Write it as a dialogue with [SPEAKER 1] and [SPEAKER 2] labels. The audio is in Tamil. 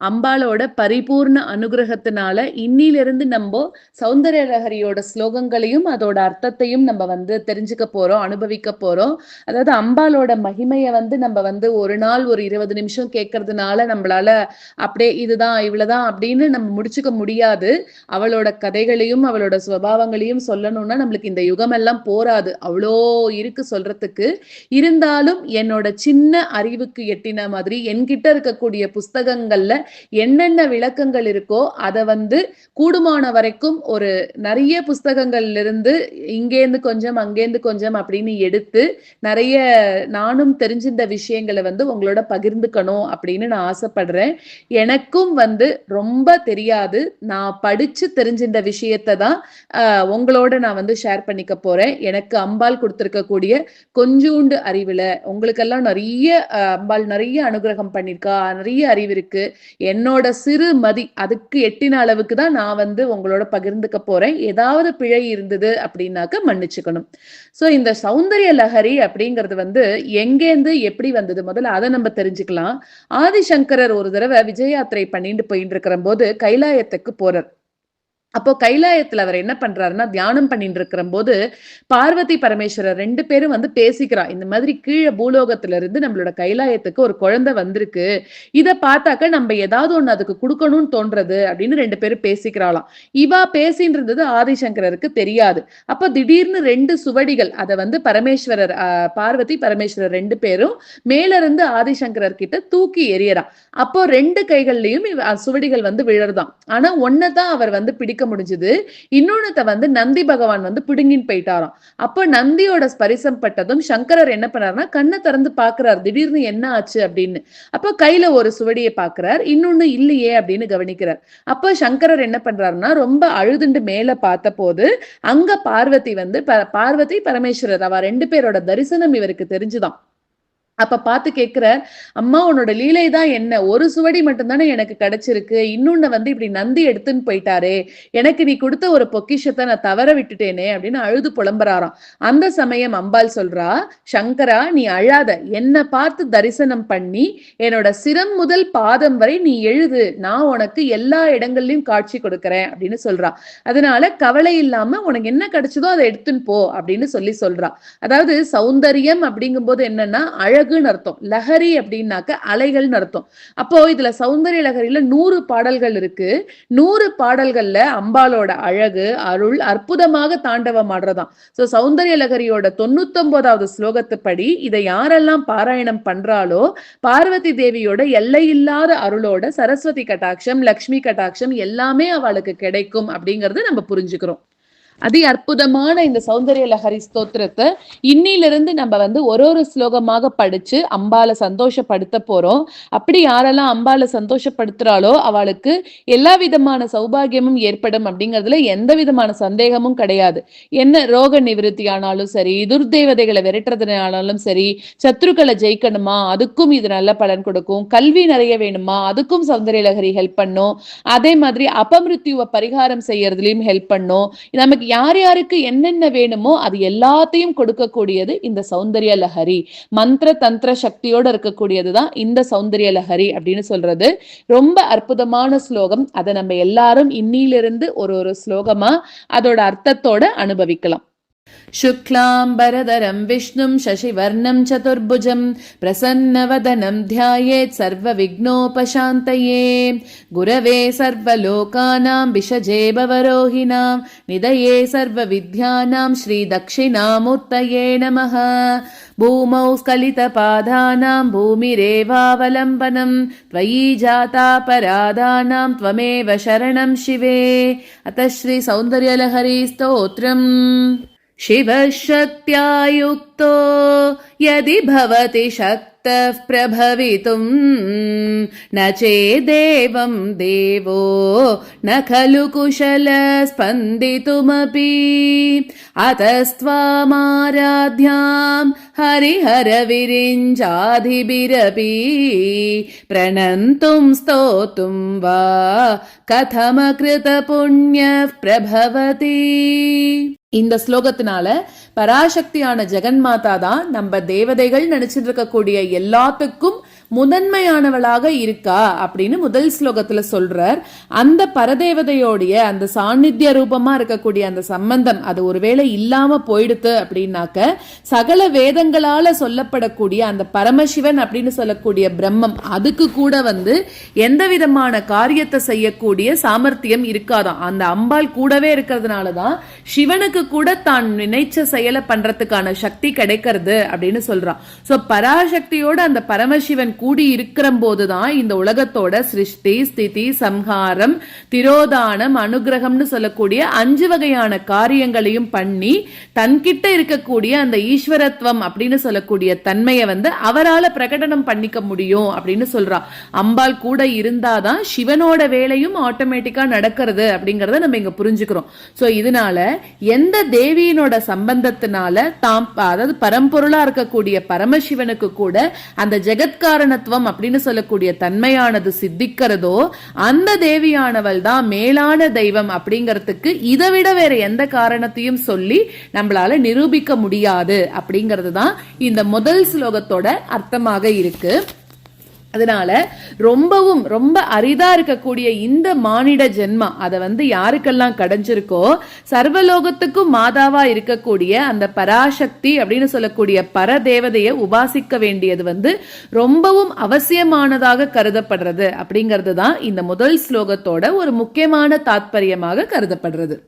[SPEAKER 1] அம்பாளோட பரிபூர்ண அனுகிரகத்தினால இன்னிலிருந்து நம்ம சௌந்தர்யலஹரியோட ஸ்லோகங்களையும் அதோட அர்த்தத்தையும் நம்ம வந்து தெரிஞ்சுக்க போறோம் அனுபவிக்க போறோம். அதாவது அம்பாளோட மகிமையை வந்து நம்ம வந்து ஒரு நாள் ஒரு இருபது நிமிஷம் கேட்கறதுனால நம்மளால அப்படியே இதுதான் இவ்வளவுதான் அப்படின்னு நம்ம முடிச்சுக்க முடியாது. அவளோட கதைகளையும் அவளோட சுபாவங்களையும் சொல்லணும்னா நம்மளுக்கு இந்த யுகம் எல்லாம் போராது அவ்வளோ இருக்கு சொல்றதுக்கு. இருந்தாலும் என்னோட சின்ன அறிவுக்கு எட்டின மாதிரி என்கிட்ட இருக்கக்கூடிய புஸ்தகங்கள்ல என்னென்ன விளக்கங்கள் இருக்கோ அதை வந்து கூடுமான வரைக்கும் ஒரு நிறைய புஸ்தகங்கள்ல இருந்து இங்கேருந்து கொஞ்சம் அங்கேருந்து கொஞ்சம் அப்படின்னு எடுத்து நிறைய நானும் தெரிஞ்சிருந்த விஷயங்களை வந்து உங்களோட பகிர்ந்துக்கணும் அப்படின்னு நான் ஆசைப்படுறேன். எனக்கும் வந்து ரொம்ப தெரியாது. நான் படிச்சு தெரிஞ்சிருந்த விஷயத்தை தான் ஆஹ், உங்களோட நான் வந்து ஷேர் பண்ணிக்க போறேன். எனக்கு அம்பாள் கொடுத்திருக்கக்கூடிய கொஞ்சூண்டு அறிவுல உங்களுக்கெல்லாம் நிறைய அம்பாள் நிறைய அனுகிரகம் பண்ணிருக்கா நிறைய அறிவு இருக்கு. என்னோட சிறு மதி அதுக்கு எட்டின அளவுக்கு தான் நான் வந்து உங்களோட பகிர்ந்துக்க போறேன். ஏதாவது பிழை இருந்தது அப்படின்னாக்க மன்னிச்சுக்கணும். சோ இந்த சௌந்தரிய லஹரி அப்படிங்கிறது வந்து எங்கேருந்து எப்படி வந்தது? முதல்ல அதை நம்ம தெரிஞ்சுக்கலாம். ஆதிசங்கரர் ஒரு தடவை விஜயாத்திரை பண்ணிட்டு போயிட்டு இருக்கிற போது கைலாயத்துக்கு போறார். அப்போ கைலாயத்துல அவர் என்ன பண்றாருன்னா தியானம் பண்ணிட்டு இருக்கிற போது பார்வதி பரமேஸ்வரர் ரெண்டு பேரும் வந்து பேசிக்கிறா இந்த மாதிரி கீழே பூலோகத்துல இருந்து நம்மளோட கைலாயத்துக்கு ஒரு குழந்தை வந்திருக்கு இத பார்த்தாக்க நம்ம ஏதாவது ஒண்ணு அதுக்கு கொடுக்கணும்னு தோன்றது அப்படின்னு ரெண்டு பேரும் பேசிக்கிறாளாம். இவா பேசின்னு இருந்தது ஆதிசங்கரருக்கு தெரியாது. அப்ப திடீர்னு ரெண்டு சுவடிகள் அதை வந்து பரமேஸ்வரர் பார்வதி பரமேஸ்வரர் ரெண்டு பேரும் மேல இருந்து ஆதிசங்கரர் கிட்ட தூக்கி எரியறான் அப்போ ரெண்டு கைகள்லயும் சுவடிகள் வந்து விழறதாம். ஆனா ஒன்னதான் அவர் வந்து பிடிக்க முடிஞ்சது. இன்னொன்னத வந்து நந்தி பகவான் வந்து பிடுங்கின்னு போயிட்டாராம். அப்ப நந்தியோட ஸ்பரிசம் பட்டதும் சங்கரர் என்ன பண்ணாருன்னா கண்ணை திறந்து பாக்குறாரு திடீர்னு என்ன ஆச்சு அப்படின்னு. அப்போ கையில ஒரு சுவடியை பாக்குறார் இன்னொன்னு இல்லையே அப்படின்னு கவனிக்கிறார். அப்ப சங்கரர் என்ன பண்றாருன்னா ரொம்ப அழுதுண்டு மேல பார்த்த போது அங்க பார்வதி வந்து ப- பார்வதி பரமேஸ்வரர் அவ ரெண்டு பேரோட தரிசனம் இவருக்கு தெரிஞ்சுதான் அப்ப பார்த்து கேக்குறார் அம்மா உன்னோட லீலை தான் என்ன? ஒரு சுவடி மட்டும்தானே எனக்கு கிடைச்சிருக்கு. இன்னொன்னு வந்து இப்படி நந்தி எடுத்துன்னு போயிட்டாரே. எனக்கு நீ கொடுத்த ஒரு பொக்கிஷத்தை நான் தவற விட்டுட்டேனே அப்படின்னு அழுது புலம்புறாராம். அந்த சமயம் அம்பாள் சொல்றா சங்கரா நீ அழாத. என்னை பார்த்து தரிசனம் பண்ணி என்னோட சிரம் முதல் பாதம் வரை நீ எழுது. நான் உனக்கு எல்லா இடங்கள்லயும் காட்சி கொடுக்கறேன் அப்படின்னு சொல்றா. அதனால கவலை இல்லாம உனக்கு என்ன கிடைச்சதோ அதை எடுத்துன்னு போ அப்படின்னு சொல்லி சொல்றா. அதாவது சௌந்தரியம் அப்படிங்கும்போது என்னன்னா அழகுன்னு அர்த்தம். லஹரி அப்படின்னாக்க அலைகள்னு அர்த்தம். அப்போ இதுல சௌந்தரிய லஹரியில நூறு பாடல்கள் இருக்கு. நூறு பாடல்கள்ல அம்பாளோட அழகு அருள் அற்புதமாக தாண்டவம் ஆடுறதாம். சோ சௌந்தரிய லஹரியோட தொண்ணூத்தொன்பதாவது ஸ்லோகத்துப்படி இதை யாரெல்லாம் பாராயணம் பண்றாலோ பார்வதி தேவியோட எல்லையில்லாத அருளோட சரஸ்வதி கட்டாட்சம் லக்ஷ்மி கட்டாட்சம் எல்லாமே அவளுக்கு கிடைக்கும் அப்படிங்கறது நம்ம புரிஞ்சுக்கிறோம். அதி அற்புதமான இந்த சௌந்தரிய லஹரி ஸ்தோத்திரத்தை இன்னிலிருந்து நம்ம வந்து ஒரு ஒரு ஸ்லோகமாக படிச்சு அம்பால சந்தோஷப்படுத்த போறோம். அப்படி யாரெல்லாம் அம்பால சந்தோஷப்படுத்துறாளோ அவளுக்கு எல்லா விதமான சௌபாகியமும் ஏற்படும் அப்படிங்கிறதுல எந்த விதமான சந்தேகமும் கிடையாது. என்ன ரோக நிவிருத்தி ஆனாலும் சரி துர்தேவதைகளை விரட்டுறதுனாலும் சரி சத்ருக்களை ஜெயிக்கணுமா? அதுக்கும் இது நல்ல பலன் கொடுக்கும். கல்வி நிறைய வேணுமா? அதுக்கும் சௌந்தரிய லஹரி ஹெல்ப் பண்ணும். அதே மாதிரி அபமிருத்யுவை பரிகாரம் செய்யறதுலயும் ஹெல்ப் பண்ணும். நமக்கு யார் யாருக்கு என்னென்ன வேணுமோ அது எல்லாத்தையும் கொடுக்கக்கூடியது இந்த சௌந்தரிய லஹரி. மந்திர தந்திர சக்தியோட இருக்கக்கூடியதுதான் இந்த சௌந்தரிய லஹரி அப்படின்னு சொல்றது. ரொம்ப அற்புதமான ஸ்லோகம். அதை நம்ம எல்லாரும் இன்னிலிருந்து ஒரு ஒரு ஸ்லோகமா அதோட அர்த்தத்தோட அனுபவிக்கலாம். शुक्लाम्बरधरं विष्णुं शशिवर्णं चतुर्भुजं प्रसन्नवदनं ध्यायेत् सर्वविघ्नोपशान्तये गुरवे सर्वलोकानां विषजे भवरोहिणां निधये सर्वविद्यानां श्रीदक्षिणामूर्तये नमः भूमौ स्खलितपादानां भूमिरेवावलम्बनं त्वयि जातापराधानां त्वमेव शरणं शिवे अतः श्रीसौन्दर्यलहरी स्तोत्रम् शिवशक्त्या युक्तो यदि भवति शक्तः प्रभवितुम् न चेदेवं देवो न खलु कुशलस्पन्दितुमपि। अतस्त्वामाराध्यां हरिहरविरिञ्जाधिभिरपि प्रणन्तुं स्तोतुं वा कथमकृतपुण्यः प्रभवति இந்த ஸ்லோகத்தினால பராசக்தியான ஜெகன்மாதா தான் நம்ம தேவதைகள் நினைச்சிட்டு இருக்கக்கூடிய எல்லாத்துக்கும் முதன்மையானவளாக இருக்கா அப்படின்னு முதல் ஸ்லோகத்துல சொல்றார். அந்த பரதேவதையோடைய அந்த சாநித்திய ரூபமா இருக்கக்கூடிய அந்த சம்பந்தம் அது ஒருவேளை இல்லாம போயிடுத்து அப்படின்னாக்க சகல வேதங்களால சொல்லப்படக்கூடிய அந்த பரமசிவன் அப்படின்னு சொல்லக்கூடிய பிரம்மம் அதுக்கு கூட வந்து எந்த விதமான காரியத்தை செய்யக்கூடிய சாமர்த்தியம் இருக்காதான் அந்த அம்பாள் கூடவே இருக்கிறதுனால தான் சிவனுக்கு கூட தான் நினைச்ச செயலை பண்றதுக்கான சக்தி கிடைக்கிறது அப்படின்னு சொல்றான். சோ பராசக்தியோட அந்த பரமசிவன் கூடி இருக்கிற போதுதான் இந்த உலகத்தோட சிருஷ்டி ஸ்திதி சம்ஹாரம் திரோதானம் அனுகிரகம்னு சொல்லக்கூடிய அஞ்சு வகையான காரியங்களையும் பண்ணி தன்கிட்ட இருக்கக்கூடிய அந்த ஈஸ்வரத்துவம் அப்படின்னு சொல்லக்கூடிய தன்மையை வந்து அவரால் பிரகடனம் பண்ணிக்க முடியும் அப்படின்னு சொல்றா. அம்பாள் கூட இருந்தாதான் சிவனோட வேலையும் ஆட்டோமேட்டிக்கா நடக்கிறது அப்படிங்கறத நம்ம இங்க புரிஞ்சுக்கிறோம். சோ இதனால எந்த தேவியினோட சம்பந்தத்தினால தாம் அதாவது பரம்பொருளா இருக்கக்கூடிய பரமசிவனுக்கு கூட அந்த ஜெகத்காரன் காரணத்துவம் அப்படின்னு சொல்லக்கூடிய தன்மையானது சித்திக்கிறதோ அந்த தேவியானவள் தான் மேலான தெய்வம் அப்படிங்கறதுக்கு இதை விட வேற எந்த காரணத்தையும் சொல்லி நம்மளால நிரூபிக்க முடியாது அப்படிங்கிறது தான் இந்த முதல் ஸ்லோகத்தோட அர்த்தமாக இருக்கு. அதனால ரொம்பவும் ரொம்ப அரிதா இருக்கக்கூடிய இந்த மானிட ஜென்மா அதை வந்து யாருக்கெல்லாம் கிடைஞ்சிருக்கோ சர்வலோகத்துக்கும் மாதாவா இருக்கக்கூடிய அந்த பராசக்தி அப்படின்னு சொல்லக்கூடிய பரதேவதையை உபாசிக்க வேண்டியது வந்து ரொம்பவும் அவசியமானதாக கருதப்படுறது அப்படிங்கிறது தான் இந்த முதல் ஸ்லோகத்தோட ஒரு முக்கியமான தாத்பரியமாக கருதப்படுறது.